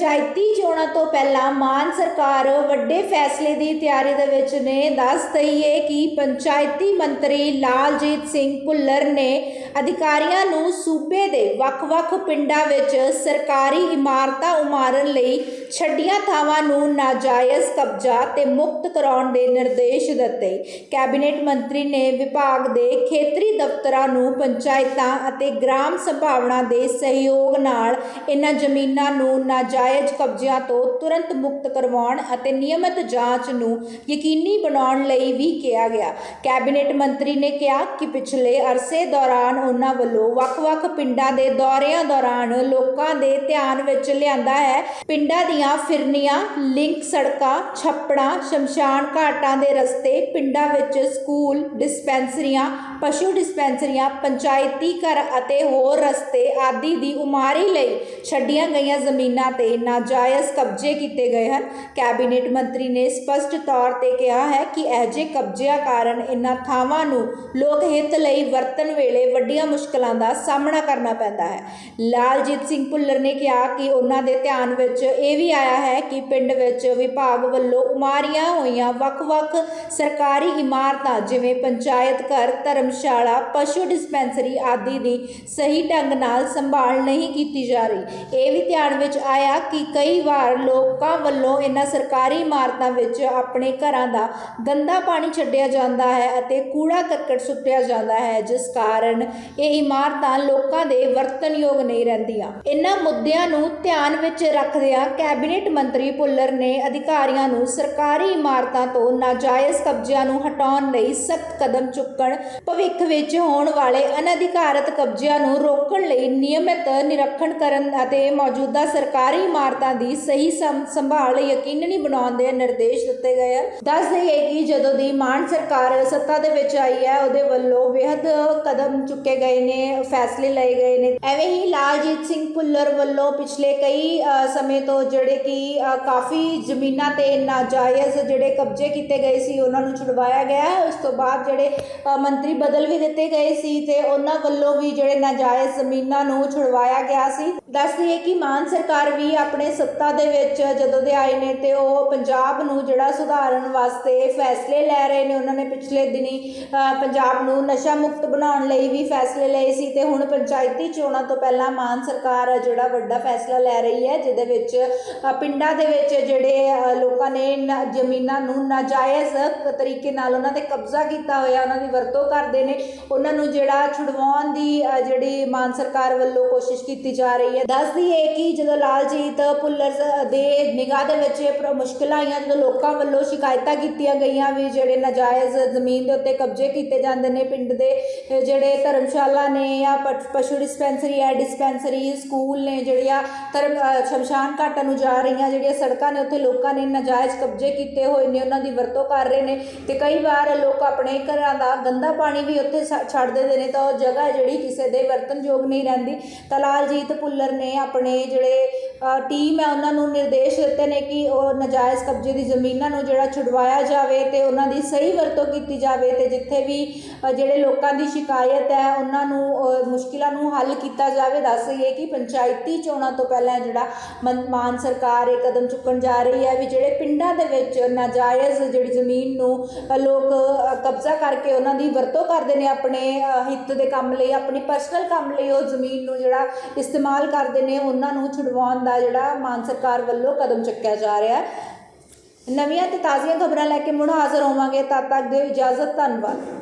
ਪੰਚਾਇਤੀ ਚੋਣਾਂ ਤੋਂ ਪਹਿਲਾਂ ਮਾਨ ਸਰਕਾਰ ਵੱਡੇ ਫੈਸਲੇ ਦੀ ਤਿਆਰੀ ਦੇ ਵਿੱਚ ਨੇ। ਦੱਸ ਦਈਏ ਕਿ ਪੰਚਾਇਤੀ ਮੰਤਰੀ ਲਾਲਜੀਤ ਸਿੰਘ ਭੁੱਲਰ ਨੇ ਅਧਿਕਾਰੀਆਂ ਨੂੰ ਸੂਬੇ ਦੇ ਵੱਖ-ਵੱਖ ਪਿੰਡਾਂ ਵਿੱਚ ਸਰਕਾਰੀ ਇਮਾਰਤਾਂ ਉਮਾਰਨ ਲਈ ਛੱਡੀਆਂ ਥਾਵਾਂ ਨੂੰ ਨਾਜਾਇਜ਼ ਕਬਜ਼ਾ ਤੇ ਮੁਕਤ ਕਰਾਉਣ ਦੇ ਨਿਰਦੇਸ਼ ਦਿੱਤੇ। ਕੈਬਨਿਟ ਮੰਤਰੀ ਨੇ ਵਿਭਾਗ ਦੇ ਖੇਤਰੀ ਦਫ਼ਤਰਾਂ ਨੂੰ ਪੰਚਾਇਤਾਂ ਅਤੇ ਗ੍ਰਾਮ ਸਭਾਵਾਂ ਦੇ ਸਹਿਯੋਗ ਨਾਲ ਇਹਨਾਂ ਜ਼ਮੀਨਾਂ ਨੂੰ ਨਾਜਾਇਜ਼ ਕਬਜ਼ਿਆਂ ਤੋਂ ਤੁਰੰਤ ਮੁਕਤ ਕਰਵਾਉਣ ਅਤੇ ਨਿਯਮਤ ਜਾਂਚ ਨੂੰ ਯਕੀਨੀ ਬਣਾਉਣ ਲਈ ਵੀ ਕਿਹਾ ਗਿਆ। ਕੈਬਨਿਟ ਮੰਤਰੀ ਨੇ ਕਿਹਾ ਕਿ ਪਿਛਲੇ ਅਰਸੇ ਦੌਰਾਨ ਉਹਨਾਂ ਵੱਲੋਂ ਵੱਖ-ਵੱਖ ਪਿੰਡਾਂ ਦੇ ਦੌਰਿਆਂ ਦੌਰਾਨ ਲੋਕਾਂ ਦੇ ਧਿਆਨ ਵਿੱਚ ਲਿਆਂਦਾ ਹੈ। ਪਿੰਡਾਂ ਦੀਆਂ ਫਿਰਨੀਆਂ, ਲਿੰਕ ਸੜਕਾਂ, ਛੱਪੜਾਂ, ਸ਼ਮਸ਼ਾਨ ਘਾਟਾਂ ਦੇ ਰਸਤੇ, ਪਿੰਡਾਂ ਵਿੱਚ ਸਕੂਲ ਡਿਸਪੈਂਸਰੀਆਂ, ਪਸ਼ੂ ਡਿਸਪੈਂਸਰੀਆਂ, ਪੰਚਾਇਤੀ ਘਰ ਅਤੇ ਹੋਰ ਰਸਤੇ ਆਦਿ ਦੀ ਉਮਾਰੀ ਲਈ ਛੱਡੀਆਂ ਗਈਆਂ ਜ਼ਮੀਨਾਂ ਤੇ ਨਾਜਾਇਜ਼ ਕਬਜ਼ੇ ਕੀਤੇ ਗਏ ਹਨ। ਕੈਬਨਿਟ ਮੰਤਰੀ ਨੇ ਸਪਸ਼ਟ ਤੌਰ ਤੇ ਕਿਹਾ ਹੈ ਕਿ ਅਜਿਹੇ ਕਬਜ਼ਿਆਂ ਕਾਰਨ ਇਨ੍ਹਾਂ ਥਾਵਾਂ ਨੂੰ ਲੋਕ ਹਿੱਤ ਲਈ ਵਰਤਣ ਵੇਲੇ ਵੱਡੀਆਂ ਮੁਸ਼ਕਲਾਂ ਦਾ ਸਾਹਮਣਾ ਕਰਨਾ ਪੈਂਦਾ ਹੈ। ਲਾਲਜੀਤ ਸਿੰਘ ਭੁੱਲਰ ਨੇ ਕਿਹਾ ਕਿ ਉਹਨਾਂ ਦੇ ਧਿਆਨ ਵਿੱਚ ਇਹ ਵੀ ਆਇਆ ਹੈ ਕਿ ਪਿੰਡ ਵਿੱਚ ਵਿਭਾਗ ਵੱਲੋਂ ਉਮਾਰੀਆਂ ਹੋਈਆਂ ਵੱਖ-ਵੱਖ ਸਰਕਾਰੀ ਇਮਾਰਤਾਂ, ਜਿਵੇਂ ਪੰਚਾਇਤ ਘਰ, ਧਰਮਸ਼ਾਲਾ, ਪਸ਼ੂ ਡਿਸਪੈਂਸਰੀ ਆਦਿ ਦੀ ਸਹੀ ਢੰਗ ਨਾਲ ਸੰਭਾਲ ਨਹੀਂ ਕੀਤੀ ਜਾ ਰਹੀ। ਇਹ ਵੀ ਧਿਆਨ ਵਿੱਚ ਆਇਆ ਕਿ ਕਈ ਵਾਰ ਲੋਕਾਂ ਵੱਲੋਂ ਇਹਨਾਂ ਸਰਕਾਰੀ ਇਮਾਰਤਾਂ ਵਿੱਚ ਆਪਣੇ ਘਰਾਂ ਦਾ ਗੰਦਾ ਪਾਣੀ ਛੱਡਿਆ ਜਾਂਦਾ ਹੈ ਅਤੇ ਕੂੜਾ ਕਰਕਟ ਸੁੱਟਿਆ ਜਾਂਦਾ ਹੈ, ਜਿਸ ਕਾਰਨ ਇਹ ਇਮਾਰਤਾਂ ਲੋਕਾਂ ਦੇ ਵਰਤਨਯੋਗ ਨਹੀਂ ਰਹਿੰਦੀਆਂ। ਇਹਨਾਂ ਮੁੱਦਿਆਂ ਨੂੰ ਧਿਆਨ ਵਿੱਚ ਰੱਖਦਿਆਂ ਕੈਬਨਿਟ ਮੰਤਰੀ ਭੁੱਲਰ ਨੇ ਅਧਿਕਾਰੀਆਂ ਨੂੰ ਸਰਕਾਰੀ ਇਮਾਰਤਾਂ ਤੋਂ ਨਾਜਾਇਜ਼ ਕਬਜ਼ਿਆਂ ਨੂੰ ਹਟਾਉਣ ਲਈ ਸਖਤ ਕਦਮ ਚੁੱਕਣ, ਭਵਿੱਖ ਵਿੱਚ ਹੋਣ ਵਾਲੇ ਅਨਧਿਕਾਰਤ ਕਬਜ਼ਿਆਂ ਨੂੰ ਰੋਕਣ ਲਈ ਨਿਯਮਿਤ ਨਿਰੀਖਣ ਕਰਨ ਅਤੇ ਮੌਜੂਦਾ ਸਰਕਾਰੀ ਇਮਾਰਤਾਂ ਦੀ ਸਹੀ ਸੰਭਾਲ ਯਕੀਨੀ ਬਣਾਉਣ ਦੇ ਨਿਰਦੇਸ਼ ਦਿੱਤੇ ਗਏ ਹਨ। ਦੱਸ ਦਈਏ ਕਿ ਜਦੋਂ ਦੀ ਮਾਨ ਸਰਕਾਰ ਸੱਤਾ ਦੇ ਵਿੱਚ ਆਈ ਹੈ, ਉਹਦੇ ਵੱਲੋਂ ਬੇहद ਕਦਮ ਚੁੱਕੇ ਗਏ ਨੇ ਫੈਸਲੇ ਲਏ ਗਏ ਨੇ। ਐਵੇਂ ਹੀ ਲਾਲਜੀਤ ਸਿੰਘ ਭੁੱਲਰ ਵੱਲੋਂ ਪਿਛਲੇ ਕਈ ਸਮੇਂ ਤੋਂ ਜਿਹੜੇ ਕਿ ਕਾਫੀ ਜ਼ਮੀਨਾਂ ਤੇ ਨਾਜਾਇਜ਼ ਜਿਹੜੇ ਕਬਜ਼ੇ ਕੀਤੇ ਗਏ ਸੀ ਉਹਨਾਂ ਨੂੰ ਛੁਡਵਾਇਆ ਗਿਆ। ਹੈ ਉਸ ਤੋਂ ਬਾਅਦ ਜਿਹੜੇ ਮੰਤਰੀ ਬਦਲ ਵੀ ਦਿੱਤੇ ਗਏ ਸੀ ਤੇ ਉਹਨਾਂ ਵੱਲੋਂ ਵੀ ਜਿਹੜੇ ਨਾਜਾਇਜ਼ ਜ਼ਮੀਨਾਂ ਨੂੰ ਛੁਡਵਾਇਆ ਗਿਆ ਸੀ। ਦੱਸ ਦਈਏ ਕਿ ਮਾਨ ਸਰਕਾਰ ਵੀ ਆਪਣੇ ਸੱਤਾ ਦੇ ਵਿੱਚ ਜਦੋਂ ਦੇ ਆਏ ਨੇ ਤੇ ਉਹ ਪੰਜਾਬ ਨੂੰ ਜਿਹੜਾ ਸੁਧਾਰਨ ਵਾਸਤੇ ਫੈਸਲੇ ਲੈ ਰਹੇ ਨੇ ਉਹਨਾਂ ਨੇ ਪਿਛਲੇ ਦਿਨੀ ਅ, ਪੰਜਾਬ ਨੂੰ ਨਸ਼ਾ ਮੁਕਤ ਬਣਾਉਣ ਲਈ ਵੀ ਫੈਸਲੇ ਲਏ ਸੀ ਤੇ ਹੁਣ ਪੰਚਾਇਤੀ ਚੋਣਾਂ ਤੋਂ ਪਹਿਲਾਂ ਮਾਨ ਸਰਕਾਰ ਜਿਹੜਾ ਵੱਡਾ ਫੈਸਲਾ ਲੈ ਰਹੀ ਹੈ, ਜਿਹਦੇ ਵਿੱਚ ਪਿੰਡਾਂ ਦੇ ਵਿੱਚ ਜਿਹੜੇ ਲੋਕਾਂ ਨੇ ਜ਼ਮੀਨਾਂ ਨੂੰ ਨਾਜਾਇਜ਼ ਤਰੀਕੇ ਨਾਲ ਉਹਨਾਂ ਤੇ ਕਬਜ਼ਾ ਕੀਤਾ ਹੋਇਆ, ਉਹਨਾਂ ਦੀ ਵਰਤੋਂ ਕਰਦੇ ਨੇ, ਉਹਨਾਂ ਨੂੰ ਜਿਹੜਾ ਛੁਡਵਾਉਣ ਦੀ ਜਿਹੜੀ ਮਾਨ ਸਰਕਾਰ ਵੱਲੋਂ ਕੋਸ਼ਿਸ਼ ਕੀਤੀ ਜਾ ਰਹੀ ਹੈ। ਦੱਸਦੀ ਹੈ ਕਿ ਜਦੋਂ ਲਾਲਜੀਤ ਭੁੱਲਰ ਦੇ ਨਿਗਾਹ ਦੇ ਵਿੱਚ ਇਹ ਪ੍ਰ- ਮੁਸ਼ਕਿਲਾਂ ਆਈਆਂ, ਜਦੋਂ ਲੋਕਾਂ ਵੱਲੋਂ ਸ਼ਿਕਾਇਤਾਂ ਕੀਤੀਆਂ ਗਈਆਂ ਵੀ ਜਿਹੜੇ ਨਾਜਾਇਜ਼ ਜ਼ਮੀਨ ਦੇ ਉੱਤੇ ਕਬਜ਼ੇ ਕੀਤੇ ਜਾਂਦੇ ਨੇ, ਪਿੰਡ ਦੇ ਜਿਹੜੇ ਧਰਮ ਧਰਮਸ਼ਾਲਾ ਨੇ ਜਾਂ ਪਸ਼ੂ ਡਿਸਪੈਂਸਰੀ ਹੈ, ਡਿਸਪੈਂਸਰੀ ਸਕੂਲ ਨੇ ਜਿਹੜੀਆਂ ਧਰਮ ਸ਼ਮਸ਼ਾਨ ਘਾਟਾਂ ਨੂੰ ਜਾ ਰਹੀਆਂ ਜਿਹੜੀਆਂ ਸੜਕਾਂ ਨੇ, ਉੱਥੇ ਲੋਕਾਂ ਨੇ ਨਾਜਾਇਜ਼ ਕਬਜ਼ੇ ਕੀਤੇ ਹੋਏ ਨੇ, ਉਹਨਾਂ ਦੀ ਵਰਤੋਂ ਕਰ ਰਹੇ ਨੇ ਤੇ ਕਈ ਵਾਰ ਲੋਕ ਆਪਣੇ ਘਰਾਂ ਦਾ ਗੰਦਾ ਪਾਣੀ ਵੀ ਉੱਥੇ ਛ- ਛੱਡ ਦਿੰਦੇ ਨੇ ਤਾਂ ਉਹ ਜਗ੍ਹਾ ਜਿਹੜੀ ਕਿਸੇ ਦੇ ਵਰਤਨਯੋਗ ਨਹੀਂ ਰਹਿੰਦੀ। ਤਾਂ ਲਾਲਜੀਤ ਭੁੱਲਰ ਨੇ ਆਪਣੇ ਜਿਹੜੇ ਟੀਮ ਹੈ, ਉਹਨਾਂ ਨੂੰ ਨਿਰਦੇਸ਼ ਦਿੱਤੇ ਨੇ ਕਿ ਉਹ ਨਾਜਾਇਜ਼ ਕਬਜ਼ੇ ਦੀ ਜ਼ਮੀਨਾਂ ਨੂੰ ਜਿਹੜਾ ਛੁਡਵਾਇਆ ਜਾਵੇ ਤੇ ਉਹਨਾਂ ਦੀ ਸਹੀ ਵਰਤੋਂ ਕੀਤੀ ਜਾਵੇ ਤੇ ਜਿੱਥੇ ਵੀ ਜਿਹੜੇ ਲੋਕਾਂ ਦੀ ਸ਼ਿਕਾਇਤ ਹੈ, ਉਹਨਾਂ ਨੂੰ ਮੁਸ਼ਕਿਲਾਂ ਨੂੰ ਹੱਲ ਕੀਤਾ ਜਾਵੇ। ਦੱਸ ਦਈਏ ਕਿ ਪੰਚਾਇਤੀ ਚੋਣਾਂ ਤੋਂ ਪਹਿਲਾਂ ਜਿਹੜਾ ਮਨ- ਮਾਨ ਸਰਕਾਰ ਇਹ ਕਦਮ ਚੁੱਕਣ ਜਾ ਰਹੀ ਹੈ ਵੀ ਜਿਹੜੇ ਪਿੰਡਾਂ ਦੇ ਵਿੱਚ ਨਾਜਾਇਜ਼ ਜਿਹੜੀ ਜ਼ਮੀਨ ਨੂੰ ਲੋਕ ਕਬਜ਼ਾ ਕਰਕੇ ਉਹਨਾਂ ਦੀ ਵਰਤੋਂ ਕਰਦੇ ਨੇ ਆਪਣੇ ਹਿੱਤ ਦੇ ਕੰਮ ਲਈ, ਆਪਣੀ ਪਰਸਨਲ ਕੰਮ ਲਈ ਉਹ ਜ਼ਮੀਨ ਨੂੰ ਜਿਹੜਾ ਇਸਤੇਮਾਲ ਕਰਦੇ ਨੇ, ਉਹਨਾਂ ਨੂੰ ਛੁਡਵਾਉਣ ਦਾ ਜਿਹੜਾ ਮਾਨ ਸਰਕਾਰ ਵੱਲੋਂ ਕਦਮ ਚੁੱਕਿਆ ਜਾ ਰਿਹਾ ਹੈ। ਨਵੀਆਂ ਤੇ ਤਾਜ਼ੀਆਂ ਖਬਰਾਂ ਲੈ ਕੇ ਮੁੜ ਹਾਜ਼ਰ ਹੋਵਾਂਗੇ। ਤਦ ਤੱਕ ਦਿਓ ਇਜਾਜ਼ਤ, ਧੰਨਵਾਦ।